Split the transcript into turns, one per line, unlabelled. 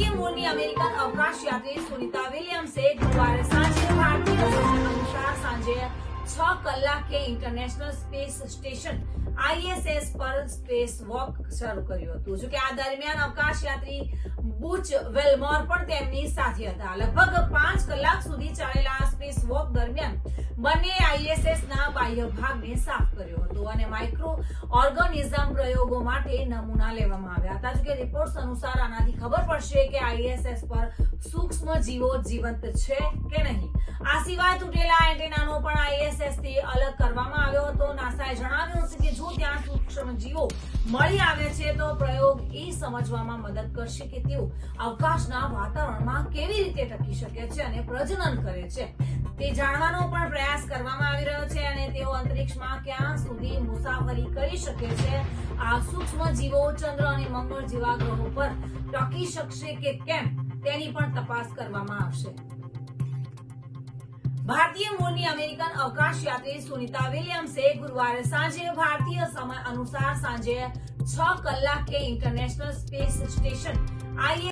ભારતીય મૂળની અમેરિકન અવકાશ યાત્રી સુનિતા વિલિયમ્સે ગુરુવારે સાંજે ભારતીય અનુસાર સાંજે છ કલાકે ઇન્ટરનેશનલ સ્પેસ સ્ટેશન આઈએસએસ પર સ્પેસ વોક શરૂ કર્યું હતું. જોકે આ દરમિયાન અવકાશ યાત્રી બુચ વેલમોર પણ તેમની સાથે હતા. લગભગ પાંચ કલાક સુધી ચાલેલા આ સ્પેસ વોક દરમિયાન બંને આઈએસએસ ના બાહ્ય ભાગને સાફ કર્યો હતો અને માઇક્રો ઓર્ગેનિઝમ પ્રયોગો માટે નમૂના લેવામાં આવ્યા હતા. જો કે રિપોર્ટ્સ અનુસાર આનાથી ખબર પડશે કે આઈએસએસ પર સૂક્ષ્મ જીવો જીવંત છે કે નહીં. આ સિવાય તૂટેલા એન્ટેનાનો પણ આઈએસએસથી અલગ કરવામાં આવ્યો હતો. નાસાએ જણાવ્યું હતું કે જો ત્યાં સૂક્ષ્મ જીવો મળી આવે છે, તો પ્રયોગ એ સમજવામાં મદદ કરશે કે તેઓ અવકાશના વાતાવરણમાં કેવી રીતે ટકી શકે છે અને પ્રજનન કરે છે. તે જાણવાનો પણ પ્રયાસ કરવામાં આવી રહ્યો છે અને તેઓ અંતરિક્ષમાં ક્યાં સુધી મુસાફરી કરી શકે છે? આ સૂક્ષ્મ જીવો ચંદ્ર અને મંગળ જેવા ગ્રહો પર ટકી શકશે કે કેમ? તેની પણ તપાસ કરવામાં આવશે. ભારતીય મૂળની અમેરિકન અવકાશ યાત્રી સુનિતા વિલિયમ્સે ગુરુવારે સાંજે ભારતીય સમય અનુસાર સાંજે છ કલાકે ઇન્ટરનેશનલ સ્પેસ સ્ટેશન આઈએ